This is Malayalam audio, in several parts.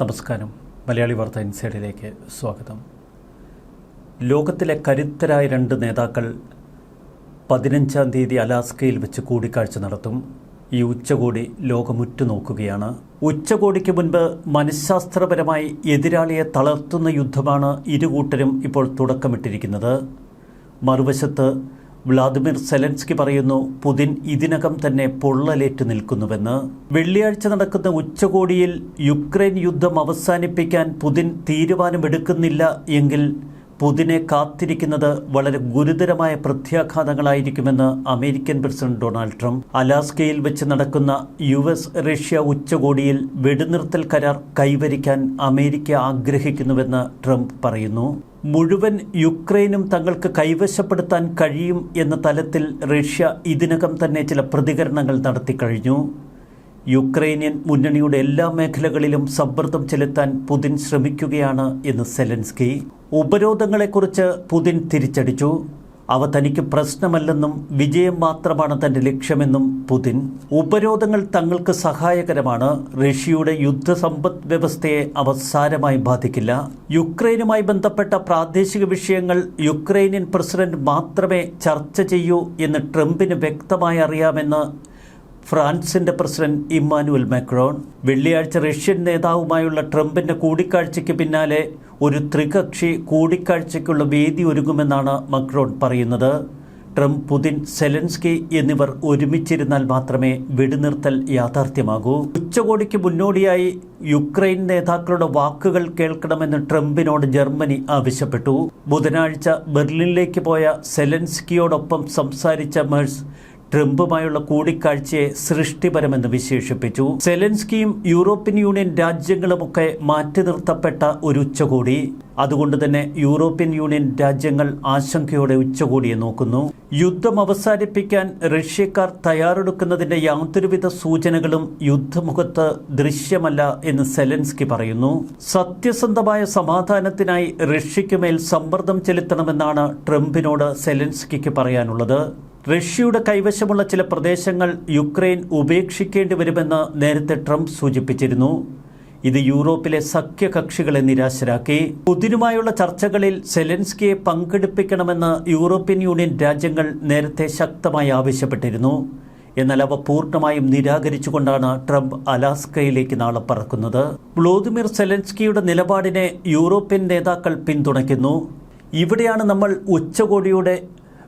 നമസ്കാരം. മലയാളി വാർത്ത ഇൻസൈഡിലേക്ക് സ്വാഗതം. ലോകത്തിലെ കരുത്തരായ രണ്ട് നേതാക്കൾ പതിനഞ്ചാം തീയതി അലാസ്കയിൽ വെച്ച് കൂടിക്കാഴ്ച നടത്തും. ഈ ഉച്ചകോടി ലോകമുറ്റുനോക്കുകയാണ് ഉച്ചകോടിക്ക് മുൻപ് മനഃശാസ്ത്രപരമായി എതിരാളിയെ തളർത്തുന്ന യുദ്ധമാണ് ഇരുകൂട്ടരും ഇപ്പോൾ തുടക്കമിട്ടിരിക്കുന്നത്. മറുവശത്ത് വ്ളാദിമിർ സെലൻസ്കി പറയുന്നു പുതിൻ ഇതിനകം തന്നെ പൊള്ളലേറ്റ് നിൽക്കുന്നുവെന്ന്. വെള്ളിയാഴ്ച നടക്കുന്ന ഉച്ചകോടിയിൽ യുക്രൈൻ യുദ്ധം അവസാനിപ്പിക്കാൻ പുതിൻ തീരുമാനമെടുക്കുന്നില്ല എങ്കിൽ പുതിനെ കാത്തിരിക്കുന്നത് വളരെ ഗുരുതരമായ പ്രത്യാഘാതങ്ങളായിരിക്കുമെന്ന് അമേരിക്കൻ പ്രസിഡന്റ് ഡൊണാൾഡ് ട്രംപ്. അലാസ്കയിൽ വെച്ച് നടക്കുന്ന യു എസ് റഷ്യ ഉച്ചകോടിയിൽ വെടിനിർത്തൽ കരാർ കൈവരിക്കാൻ അമേരിക്ക ആഗ്രഹിക്കുന്നുവെന്ന് ട്രംപ് പറയുന്നു. മുഴുവൻ യുക്രൈനും തങ്ങൾക്ക് കൈവശപ്പെടുത്താൻ കഴിയും എന്ന തലത്തിൽ റഷ്യ ഇതിനകം തന്നെ ചില പ്രതികരണങ്ങൾ നടത്തിക്കഴിഞ്ഞു യുക്രൈനിയൻ മുന്നണിയുടെ എല്ലാ മേഖലകളിലും സമ്മർദ്ദം ചെലുത്താൻ പുതിൻ ശ്രമിക്കുകയാണ് എന്ന് സെലൻസ്കി. ഉപരോധങ്ങളെക്കുറിച്ച് പുതിൻ തിരിച്ചടിച്ചു. അവ തനിക്ക് പ്രശ്നമല്ലെന്നും വിജയം മാത്രമാണ് തന്റെ ലക്ഷ്യമെന്നും പുതിൻ. ഉപരോധങ്ങൾ തങ്ങൾക്ക് സഹായകരമാണ്. റഷ്യയുടെ യുദ്ധസമ്പദ് വ്യവസ്ഥയെ അവ സാരമായി ബാധിക്കില്ല. യുക്രൈനുമായി ബന്ധപ്പെട്ട പ്രാദേശിക വിഷയങ്ങൾ യുക്രൈനിയൻ പ്രസിഡന്റ് മാത്രമേ ചർച്ച ചെയ്യൂ എന്ന് ട്രംപിന് വ്യക്തമായി അറിയാമെന്ന് ഫ്രാൻസിന്റെ പ്രസിഡന്റ് ഇമ്മാനുവൽ മാക്രോൺ വെള്ളിയാഴ്ച റഷ്യൻ നേതാവുമായുള്ള ട്രംപിന്റെ കൂടിക്കാഴ്ചയ്ക്ക് പിന്നാലെ ഒരു ത്രികക്ഷി കൂടിക്കാഴ്ചയ്ക്കുള്ള വേദി ഒരുങ്ങുമെന്നാണ് മക്രോൺ പറയുന്നത്. ട്രംപ് പുതിൻ സെലൻസ്കി എന്നിവർ ഒരുമിച്ചിരുന്നാൽ മാത്രമേ വെടിനിർത്തൽ യാഥാർത്ഥ്യമാകൂ. ഉച്ചകോടിക്ക് മുന്നോടിയായി യുക്രൈൻ നേതാക്കളുടെ വാക്കുകൾ കേൾക്കണമെന്ന് ട്രംപിനോട് ജർമ്മനി ആവശ്യപ്പെട്ടു. ബുധനാഴ്ച ബെർലിനിലേക്ക് പോയ സെലൻസ്കിയോടൊപ്പം സംസാരിച്ച മേഴ്സ് ട്രംപുമായുള്ള കൂടിക്കാഴ്ചയെ സൃഷ്ടിപരമെന്ന് വിശേഷിപ്പിച്ചു. സെലൻസ്കിയും യൂറോപ്യൻ യൂണിയൻ രാജ്യങ്ങളുമൊക്കെ മാറ്റി നിർത്തപ്പെട്ട ഒരു ഉച്ചകോടി. അതുകൊണ്ട് തന്നെ യൂറോപ്യൻ യൂണിയൻ രാജ്യങ്ങൾ ആശങ്കയോടെ ഉച്ചകോടിയെ നോക്കുന്നു. യുദ്ധം അവസാനിപ്പിക്കാൻ റഷ്യക്കാർ തയ്യാറെടുക്കുന്നതിന്റെ യാതൊരുവിധ സൂചനകളും യുദ്ധമുഖത്ത് ദൃശ്യമല്ല എന്ന് സെലൻസ്കി പറയുന്നു. സത്യസന്ധമായ സമാധാനത്തിനായി റഷ്യയ്ക്കുമേൽ സമ്മർദ്ദം ചെലുത്തണമെന്നാണ് ട്രംപിനോട് സെലൻസ്കിക്ക് പറയാനുള്ളത്. റഷ്യയുടെ കൈവശമുള്ള ചില പ്രദേശങ്ങൾ യുക്രൈൻ ഉപേക്ഷിക്കേണ്ടി വരുമെന്ന് നേരത്തെ ട്രംപ് സൂചിപ്പിച്ചിരുന്നു. ഇത് യൂറോപ്പിലെ സഖ്യകക്ഷികളെ നിരാശരാക്കി. പുതിനുമായുള്ള ചർച്ചകളിൽ സെലൻസ്കിയെ പങ്കെടുപ്പിക്കണമെന്ന് യൂറോപ്യൻ യൂണിയൻ രാജ്യങ്ങൾ നേരത്തെ ശക്തമായി ആവശ്യപ്പെട്ടിരുന്നു. എന്നാൽ അവ പൂർണമായും നിരാകരിച്ചുകൊണ്ടാണ് ട്രംപ് അലാസ്കയിലേക്ക് നാളെ പറക്കുന്നത്. വ്ളോദിമിർ സെലൻസ്കിയുടെ നിലപാടിനെ യൂറോപ്യൻ നേതാക്കൾ പിന്തുണയ്ക്കുന്നു. ഇവിടെയാണ് നമ്മൾ ഉച്ചകോടിയുടെ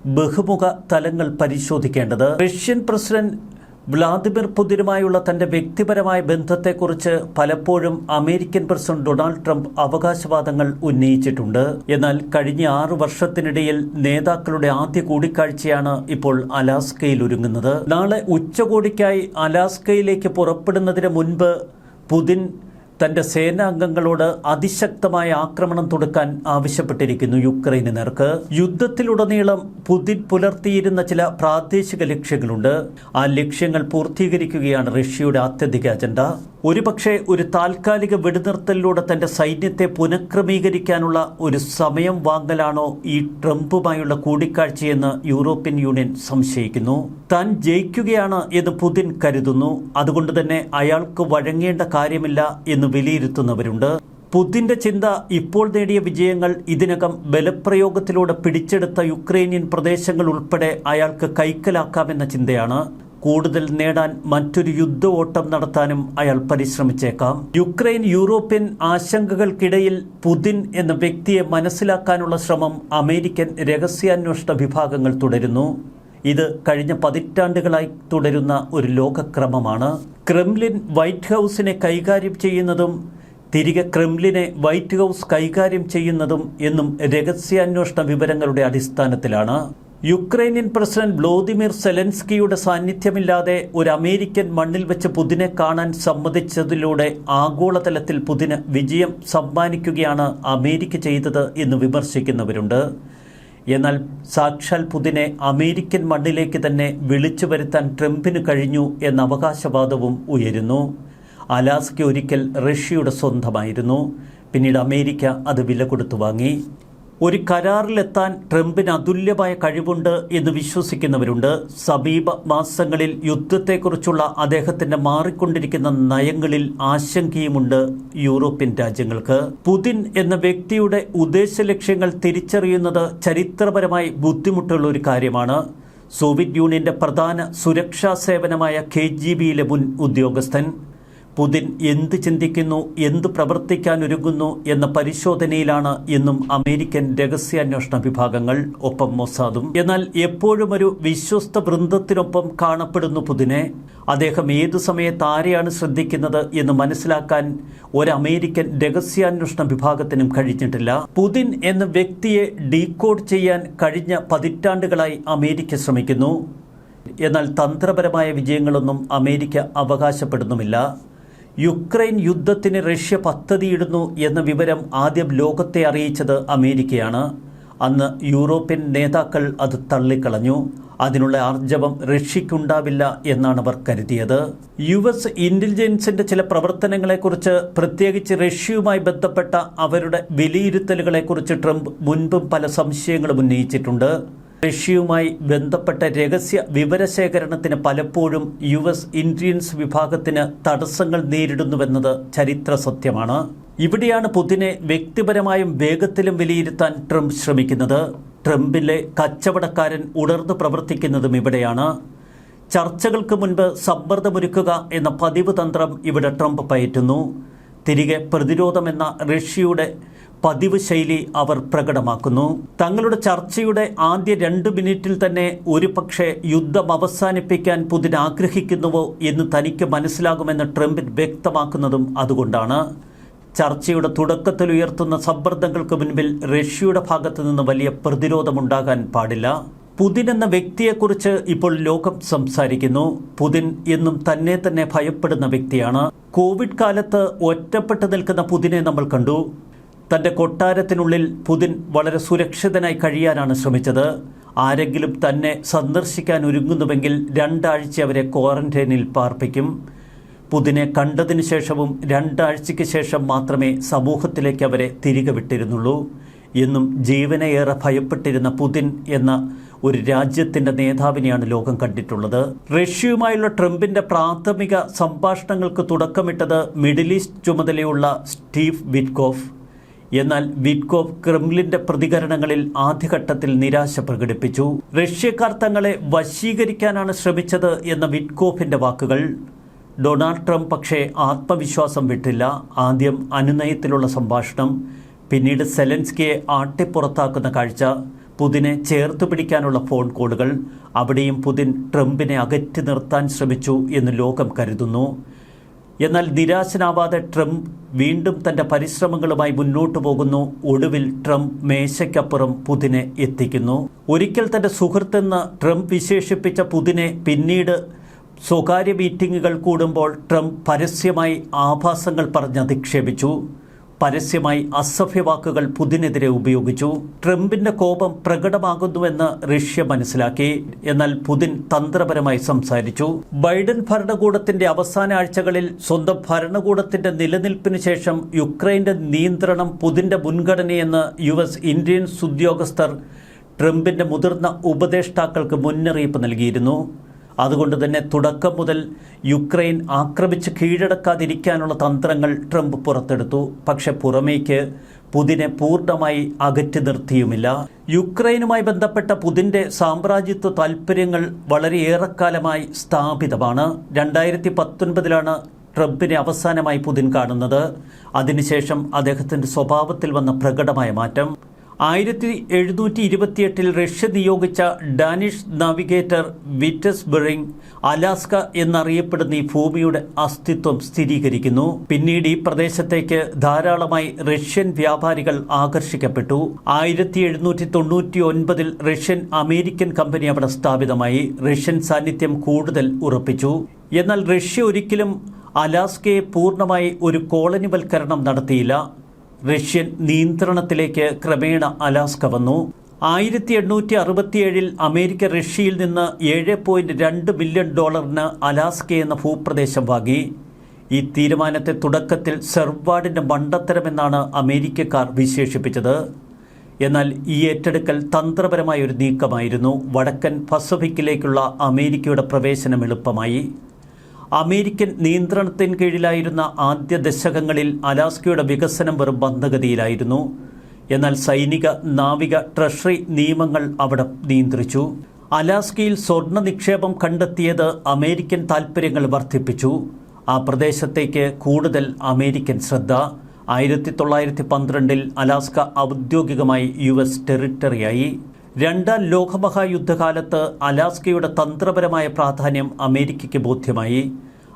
ബഹുമുഖ തലങ്ങൾ പരിശോധിക്കേണ്ടത്. റഷ്യൻ പ്രസിഡന്റ് വ്ളാദിമിർ പുതിനുമായുള്ള തന്റെ വ്യക്തിപരമായ ബന്ധത്തെക്കുറിച്ച് പലപ്പോഴും അമേരിക്കൻ പ്രസിഡന്റ് ഡൊണാൾഡ് ട്രംപ് അവകാശവാദങ്ങൾ ഉന്നയിച്ചിട്ടുണ്ട്. എന്നാൽ കഴിഞ്ഞ ആറു വർഷത്തിനിടയിൽ നേതാക്കളുടെ ആദ്യ കൂടിക്കാഴ്ചയാണ് ഇപ്പോൾ അലാസ്കയിൽ ഒരുങ്ങുന്നത്. നാളെ ഉച്ചകോടിക്കായി അലാസ്കയിലേക്ക് പുറപ്പെടുന്നതിന് മുൻപ് പുതിൻ തന്റെ സേനാംഗങ്ങളോട് അതിശക്തമായ ആക്രമണം തുടക്കാൻ ആവശ്യപ്പെട്ടിരിക്കുന്നു യുക്രൈന് നേർക്ക് യുദ്ധത്തിലുടനീളം പുതിൻ പുലർത്തിയിരുന്ന ചില പ്രാദേശിക ലക്ഷ്യങ്ങളുണ്ട്. ആ ലക്ഷ്യങ്ങൾ പൂർത്തീകരിക്കുകയാണ് റഷ്യയുടെ ആത്യന്തിക അജണ്ട. ഒരുപക്ഷെ ഒരു താൽക്കാലിക വെടിനിർത്തലിലൂടെ തന്റെ സൈന്യത്തെ പുനഃക്രമീകരിക്കാനുള്ള ഒരു സമയം വാങ്ങലാണോ ഈ ട്രംപുമായുള്ള കൂടിക്കാഴ്ചയെന്ന് യൂറോപ്യൻ യൂണിയൻ സംശയിക്കുന്നു. താൻ ജയിക്കുകയാണ് എന്ന് പുതിൻ കരുതുന്നു. അതുകൊണ്ട് തന്നെ അയാൾക്ക് വഴങ്ങേണ്ട കാര്യമില്ല എന്ന് വിലയിരുത്തുന്നവരുണ്ട്. പുതിന്റെ ചിന്ത ഇപ്പോൾ നേടിയ വിജയങ്ങൾ ഇതിനകം ബലപ്രയോഗത്തിലൂടെ പിടിച്ചെടുത്ത യുക്രൈനിയൻ പ്രദേശങ്ങൾ ഉൾപ്പെടെ അയാൾക്ക് കൈക്കലാക്കാമെന്ന ചിന്തയാണ്. കൂടുതൽ നേടാൻ മറ്റൊരു യുദ്ധ ഓട്ടം നടത്താനും അയാൾ പരിശ്രമിച്ചേക്കാം. യുക്രൈൻ യൂറോപ്യൻ ആശങ്കകൾക്കിടയിൽ പുതിൻ എന്ന വ്യക്തിയെ മനസ്സിലാക്കാനുള്ള ശ്രമം അമേരിക്കൻ രഹസ്യാന്വേഷണ വിഭാഗങ്ങൾ തുടരുന്നു. ഇത് കഴിഞ്ഞ പതിറ്റാണ്ടുകളായി തുടരുന്ന ഒരു ലോകക്രമമാണ്. ക്രെംലിൻ വൈറ്റ് ഹൗസിനെ കൈകാര്യം ചെയ്യുന്നതും തിരികെ ക്രെംലിനെ വൈറ്റ് ഹൗസ് കൈകാര്യം ചെയ്യുന്നതും എന്നും രഹസ്യാന്വേഷണ വിവരങ്ങളുടെ അടിസ്ഥാനത്തിലാണ്. യുക്രൈനിയൻ പ്രസിഡന്റ് വ്ളോദിമിർ സെലൻസ്കിയുടെ സാന്നിധ്യമില്ലാതെ ഒരു അമേരിക്കൻ മണ്ണിൽ വെച്ച് പുതിനെ കാണാൻ സമ്മതിച്ചതിലൂടെ ആഗോളതലത്തിൽ പുതിന് വിജയം സമ്മാനിക്കുകയാണ് അമേരിക്ക ചെയ്തത് എന്ന് വിമർശിക്കുന്നവരുണ്ട്. എന്നാൽ സാക്ഷാൽ പുതിനെ അമേരിക്കൻ മണ്ണിലേക്ക് തന്നെ വിളിച്ചു വരുത്താൻ ട്രംപിന് കഴിഞ്ഞു എന്ന അവകാശവാദവും ഉയരുന്നു. അലാസ്ക ഒരിക്കൽ റഷ്യയുടെ സ്വന്തമായിരുന്നു. പിന്നീട് അമേരിക്ക അത് വില കൊടുത്തു വാങ്ങി. ഒരു കരാറിലെത്താൻ ട്രംപിന് അതുല്യമായ കഴിവുണ്ട് എന്ന് വിശ്വസിക്കുന്നവരുണ്ട്. സമീപ മാസങ്ങളിൽ യുദ്ധത്തെക്കുറിച്ചുള്ള അദ്ദേഹത്തിന്റെ മാറിക്കൊണ്ടിരിക്കുന്ന നയങ്ങളിൽ ആശങ്കയുമുണ്ട് യൂറോപ്യൻ രാജ്യങ്ങൾക്ക്. പുതിൻ എന്ന വ്യക്തിയുടെ ഉദ്ദേശ ലക്ഷ്യങ്ങൾ തിരിച്ചറിയുന്നത് ചരിത്രപരമായി ബുദ്ധിമുട്ടുള്ള ഒരു കാര്യമാണ്. സോവിയറ്റ് യൂണിയന്റെ പ്രധാന സുരക്ഷാ സേവനമായ കെ ജി ബിയിലെ മുൻ ഉദ്യോഗസ്ഥൻ പുതിൻ എന്ത് ചിന്തിക്കുന്നു എന്ത് പ്രവർത്തിക്കാൻ ഒരുങ്ങുന്നു എന്ന പരിശോധനയിലാണ് എന്നും അമേരിക്കൻ രഹസ്യാന്വേഷണ വിഭാഗങ്ങൾ ഒപ്പം മൊസാദും. എന്നാൽ എപ്പോഴും ഒരു വിശ്വസ്ത വൃന്ദത്തിനൊപ്പം കാണപ്പെടുന്നു പുതിനെ. അദ്ദേഹം ഏതു സമയത്ത് ആരെയാണ് ശ്രദ്ധിക്കുന്നത് എന്ന് മനസ്സിലാക്കാൻ ഒരു അമേരിക്കൻ രഹസ്യാന്വേഷണ വിഭാഗത്തിനും കഴിഞ്ഞിട്ടില്ല. പുതിൻ എന്ന വ്യക്തിയെ ഡീകോഡ് ചെയ്യാൻ കഴിഞ്ഞ പതിറ്റാണ്ടുകളായി അമേരിക്ക ശ്രമിക്കുന്നു. എന്നാൽ തന്ത്രപരമായ വിജയങ്ങളൊന്നും അമേരിക്ക അവകാശപ്പെടുന്നുമില്ല. യുക്രൈൻ യുദ്ധത്തിന് റഷ്യ പദ്ധതിയിടുന്നു എന്ന വിവരം ആദ്യം ലോകത്തെ അറിയിച്ചത് അമേരിക്കയാണ്. അന്ന് യൂറോപ്യൻ നേതാക്കൾ അത് തള്ളിക്കളഞ്ഞു. അതിനുള്ള ആർജവം റഷ്യയ്ക്കുണ്ടാവില്ല എന്നാണ് അവർ കരുതിയത്. യു എസ് ഇന്റലിജൻസിന്റെ ചില പ്രവർത്തനങ്ങളെക്കുറിച്ച് പ്രത്യേകിച്ച് റഷ്യയുമായി ബന്ധപ്പെട്ട അവരുടെ വിലയിരുത്തലുകളെക്കുറിച്ച് ട്രംപ് മുൻപും പല സംശയങ്ങളും ഉന്നയിച്ചിട്ടുണ്ട്. റഷ്യയുമായി ബന്ധപ്പെട്ട രഹസ്യ വിവരശേഖരണത്തിന് പലപ്പോഴും യു എസ് ഇന്റലിജൻസ് വിഭാഗത്തിന് തടസ്സങ്ങൾ നേരിടുന്നുവെന്നത് ചരിത്ര സത്യമാണ്. ഇവിടെയാണ് പുതിനെ വ്യക്തിപരമായും വേഗത്തിലും വിലയിരുത്താൻ ട്രംപ് ശ്രമിക്കുന്നത്. ട്രംപിലെ കച്ചവടക്കാരൻ ഉണർന്നു പ്രവർത്തിക്കുന്നതും ഇവിടെയാണ്. ചർച്ചകൾക്ക് മുൻപ് സമ്മർദ്ദമൊരുക്കുക എന്ന പതിവ് തന്ത്രം ഇവിടെ ട്രംപ് പയറ്റുന്നു. തിരികെ പ്രതിരോധമെന്ന റഷ്യയുടെ പതിവ് ശൈലി അവർ പ്രകടമാക്കുന്നു. തങ്ങളുടെ ചർച്ചയുടെ ആദ്യ രണ്ട് മിനിറ്റിൽ തന്നെ ഒരു പക്ഷേ യുദ്ധം അവസാനിപ്പിക്കാൻ പുതിൻ ആഗ്രഹിക്കുന്നുവോ എന്ന് തനിക്ക് മനസ്സിലാകുമെന്ന് ട്രംപ് വ്യക്തമാക്കുന്നതും അതുകൊണ്ടാണ്. ചർച്ചയുടെ തുടക്കത്തിൽ ഉയർത്തുന്ന സമ്മർദ്ദങ്ങൾക്ക് മുൻപിൽ റഷ്യയുടെ ഭാഗത്തു നിന്ന് വലിയ പ്രതിരോധമുണ്ടാകാൻ പാടില്ല. പുതിൻ എന്ന വ്യക്തിയെക്കുറിച്ച് ഇപ്പോൾ ലോകം സംസാരിക്കുന്നു. പുതിൻ എന്നും തന്നെ തന്നെ ഭയപ്പെടുന്ന വ്യക്തിയാണ്. കോവിഡ് കാലത്ത് ഒറ്റപ്പെട്ടു നിൽക്കുന്ന പുതിനെ നമ്മൾ കണ്ടു. തന്റെ കൊട്ടാരത്തിനുള്ളിൽ പുതിൻ വളരെ സുരക്ഷിതനായി കഴിയാനാണ് ശ്രമിച്ചത്. ആരെങ്കിലും തന്നെ സന്ദർശിക്കാൻ ഒരുങ്ങുന്നുവെങ്കിൽ രണ്ടാഴ്ച അവരെ ക്വാറന്റൈനിൽ പാർപ്പിക്കും. പുതിനെ കണ്ടതിന് ശേഷവും രണ്ടാഴ്ചയ്ക്ക് ശേഷം മാത്രമേ സമൂഹത്തിലേക്ക് അവരെ തിരികെ വിട്ടിരുന്നുള്ളൂ. എന്നും ജീവനേറെ ഭയപ്പെട്ടിരുന്ന പുതിൻ എന്ന ഒരു രാജ്യത്തിന്റെ നേതാവിനെയാണ് ലോകം കണ്ടിട്ടുള്ളത്. റഷ്യയുമായുള്ള ട്രംപിന്റെ പ്രാഥമിക സംഭാഷണങ്ങൾക്ക് തുടക്കമിട്ടത് മിഡിൽ ഈസ്റ്റ് ചുമതലയുള്ള സ്റ്റീവ് വിറ്റ്കോഫ്. എന്നാൽ വിറ്റ്കോവ് ക്രെംലിന്റെ പ്രതികരണങ്ങളിൽ ആദ്യഘട്ടത്തിൽ നിരാശ പ്രകടിപ്പിച്ചു. റഷ്യക്കാർ തങ്ങളെ വശീകരിക്കാനാണ് ശ്രമിച്ചത് എന്ന വിറ്റ്കോഫിന്റെ വാക്കുകൾ. ഡൊണാൾഡ് ട്രംപ് പക്ഷേ ആത്മവിശ്വാസം വിട്ടില്ല. ആദ്യം അനുനയത്തിലുള്ള സംഭാഷണം പിന്നീട് സെലൻസ്കിയെ ആട്ടിപ്പുറത്താക്കുന്ന കാഴ്ച പുതിനെ ചേർത്ത് പിടിക്കാനുള്ള ഫോൺ കോളുകൾ അവിടെയും പുതിൻ ട്രംപിനെ അകറ്റി നിർത്താൻ ശ്രമിച്ചു എന്ന് ലോകം കരുതുന്നു. എന്നാൽ നിരാശനാവാതെ ട്രംപ് വീണ്ടും തന്റെ പരിശ്രമങ്ങളുമായി മുന്നോട്ടു പോകുന്നു. ഒടുവിൽ ട്രംപ് മേശയ്ക്കപ്പുറം പുതിനെ എത്തിക്കുന്നു. ഒരിക്കൽ തന്റെ സുഹൃത്തെന്ന് ട്രംപ് വിശേഷിപ്പിച്ച പുതിനെ പിന്നീട് സ്വകാര്യ മീറ്റിംഗുകൾ കൂടുമ്പോൾ ട്രംപ് പരസ്യമായി ആഭാസങ്ങൾ പറഞ്ഞ് അധിക്ഷേപിച്ചു. പരസ്യമായി അസഭ്യവാക്കുകൾ പുതിനെതിരെ ഉപയോഗിച്ചു. ട്രംപിന്റെ കോപം പ്രകടമാകുന്നുവെന്ന് റഷ്യ മനസ്സിലാക്കി. എന്നാൽ പുതിൻ തന്ത്രപരമായി സംസാരിച്ചു. ബൈഡൻ ഭരണകൂടത്തിന്റെ അവസാന ആഴ്ചകളിൽ സ്വന്തം ഭരണകൂടത്തിന്റെ നിലനിൽപ്പിന് ശേഷം യുക്രൈന്റെ നിയന്ത്രണം പുതിന്റെ മുൻഗണനയെന്ന് യു എസ് ഇന്ത്യൻസ് ഉദ്യോഗസ്ഥർ ട്രംപിന്റെ മുതിർന്ന ഉപദേഷ്ടാക്കൾക്ക് മുന്നറിയിപ്പ് നൽകിയിരുന്നു. അതുകൊണ്ട് തന്നെ തുടക്കം മുതൽ യുക്രൈൻ ആക്രമിച്ച് കീഴടക്കാതിരിക്കാനുള്ള തന്ത്രങ്ങൾ ട്രംപ് പുറത്തെടുത്തു. പക്ഷെ പുറമേക്ക് പുതിനെ പൂർണമായി അകറ്റി നിർത്തിയുമില്ല. യുക്രൈനുമായി ബന്ധപ്പെട്ട പുതിന്റെ സാമ്രാജ്യത്വ താൽപ്പര്യങ്ങൾ വളരെയേറെക്കാലമായി സ്ഥാപിതമാണ്. രണ്ടായിരത്തി പത്തൊൻപതിലാണ് ട്രംപിനെ അവസാനമായി പുതിൻ കാണുന്നത്. അതിനുശേഷം അദ്ദേഹത്തിന്റെ സ്വഭാവത്തിൽ വന്ന പ്രകടമായ മാറ്റം. ആയിരത്തി എഴുന്നൂറ്റി ഇരുപത്തിയെട്ടിൽ റഷ്യ നിയോഗിച്ച Danish navigator Vitus Bering Alaska എന്നറിയപ്പെടുന്ന ഈ ഭൂമിയുടെ അസ്തിത്വം സ്ഥിരീകരിക്കുന്നു. പിന്നീട് ഈ പ്രദേശത്തേക്ക് ധാരാളമായി റഷ്യൻ വ്യാപാരികൾ ആകർഷിക്കപ്പെട്ടു. ആയിരത്തി എഴുന്നൂറ്റി തൊണ്ണൂറ്റി ഒൻപതിൽ റഷ്യൻ അമേരിക്കൻ കമ്പനി അവിടെ സ്ഥാപിതമായി. റഷ്യൻ സാന്നിധ്യം കൂടുതൽ ഉറപ്പിച്ചു. എന്നാൽ റഷ്യ ഒരിക്കലും അലാസ്കയെ പൂർണമായി ഒരു കോളനിവൽക്കരണം നടത്തിയില്ല. റഷ്യൻ നിയന്ത്രണത്തിലേക്ക് ക്രമേണ അലാസ്ക വന്നു. ആയിരത്തി എണ്ണൂറ്റി അറുപത്തിയേഴിൽ അമേരിക്ക റഷ്യയിൽ നിന്ന് ഏഴ് പോയിന്റ് രണ്ട് ബില്യൺ ഡോളറിന് അലാസ്ക എന്ന ഭൂപ്രദേശം വാങ്ങി. ഈ തീരുമാനത്തെ തുടക്കത്തിൽ സെർവാഡിന്റെ മണ്ടത്തരമെന്നാണ് അമേരിക്കക്കാർ വിശേഷിപ്പിച്ചത്. എന്നാൽ ഈ ഏറ്റെടുക്കൽ തന്ത്രപരമായ ഒരു നീക്കമായിരുന്നു. വടക്കൻ പസഫിക്കിലേക്കുള്ള അമേരിക്കയുടെ പ്രവേശനം എളുപ്പമായി. അമേരിക്കൻ നിയന്ത്രണത്തിന് കീഴിലായിരുന്ന ആദ്യ ദശകങ്ങളിൽ അലാസ്കയുടെ വികസനം വെറും മന്ദഗതിയിലായിരുന്നു എന്നാൽ സൈനിക നാവിക ട്രഷറി നിയമങ്ങൾ അവിടെ നിയന്ത്രിച്ചു. അലാസ്കയിൽ സ്വർണ നിക്ഷേപം കണ്ടെത്തിയത് അമേരിക്കൻ താൽപ്പര്യങ്ങൾ വർദ്ധിപ്പിച്ചു. ആ പ്രദേശത്തേക്ക് കൂടുതൽ അമേരിക്കൻ ശ്രദ്ധ. ആയിരത്തി തൊള്ളായിരത്തി പന്ത്രണ്ടിൽ അലാസ്ക ഔദ്യോഗികമായി യു എസ് ടെറിട്ടറിയായി. രണ്ടാം ലോകമഹായുദ്ധകാലത്ത് അലാസ്കയുടെ തന്ത്രപരമായ പ്രാധാന്യം അമേരിക്കയ്ക്ക് ബോധ്യമായി.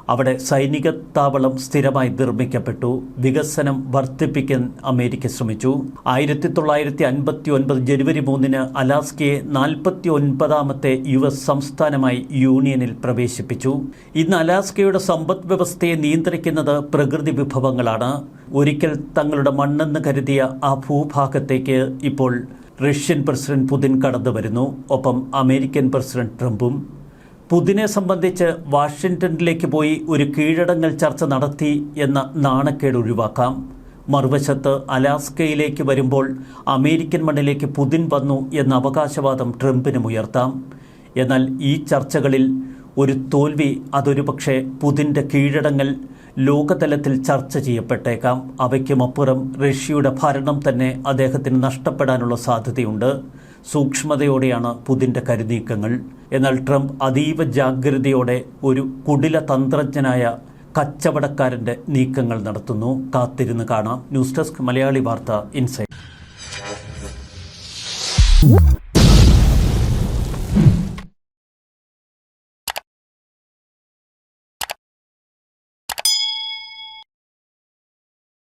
അവിടെ സൈനിക താവളം സ്ഥിരമായി നിർമ്മിക്കപ്പെട്ടു. വികസനം വർദ്ധിപ്പിക്കാൻ അമേരിക്ക ശ്രമിച്ചു. ആയിരത്തി തൊള്ളായിരത്തി അൻപത്തി ഒൻപത് ജനുവരി മൂന്നിന് അലാസ്കയെ നാൽപ്പത്തി ഒൻപതാമത്തെ യു എസ് സംസ്ഥാനമായി യൂണിയനിൽ പ്രവേശിപ്പിച്ചു. ഇന്ന് അലാസ്കയുടെ സമ്പദ് വ്യവസ്ഥയെ നിയന്ത്രിക്കുന്നത് പ്രകൃതി വിഭവങ്ങളാണ്. ഒരിക്കൽ തങ്ങളുടെ മണ്ണെന്ന് കരുതിയ ആ ഭൂഭാഗത്തേക്ക് ഇപ്പോൾ റഷ്യൻ പ്രസിഡന്റ് പുതിൻ കടന്നു വരുന്നു ഒപ്പം അമേരിക്കൻ പ്രസിഡന്റ് ട്രംപും പുതിനെ സംബന്ധിച്ച് വാഷിംഗ്ടണിലേക്ക് പോയി ഒരു കീഴടങ്ങൽ ചർച്ച നടത്തി എന്ന നാണക്കേട് ഒഴിവാക്കാം. മറുവശത്ത് അലാസ്കയിലേക്ക് വരുമ്പോൾ അമേരിക്കൻ മണ്ണിലേക്ക് പുതിൻ വന്നു എന്ന അവകാശവാദം ട്രംപിനും ഉയർത്താം. എന്നാൽ ഈ ചർച്ചകളിൽ ഒരു തോൽവി അതൊരു പക്ഷേ പുതിന്റെ കീഴടങ്ങൽ ലോകതലത്തിൽ ചർച്ച ചെയ്യപ്പെട്ടേക്കാം. അവയ്ക്കുമപ്പുറം റഷ്യയുടെ ഭരണം തന്നെ അദ്ദേഹത്തിന് നഷ്ടപ്പെടാനുള്ള സാധ്യതയുണ്ട്. സൂക്ഷ്മതയോടെയാണ് പുതിന്റെ കരുനീക്കങ്ങൾ. എന്നാൽ ട്രംപ് അതീവ ജാഗ്രതയോടെ ഒരു കുടില തന്ത്രജ്ഞനായ കച്ചവടക്കാരന്റെ നീക്കങ്ങൾ നടത്തുന്നു. കാത്തിരുന്ന് കാണാം. ന്യൂസ് ഡെസ്ക് മലയാളി വാർത്ത ഇൻസൈറ്റ്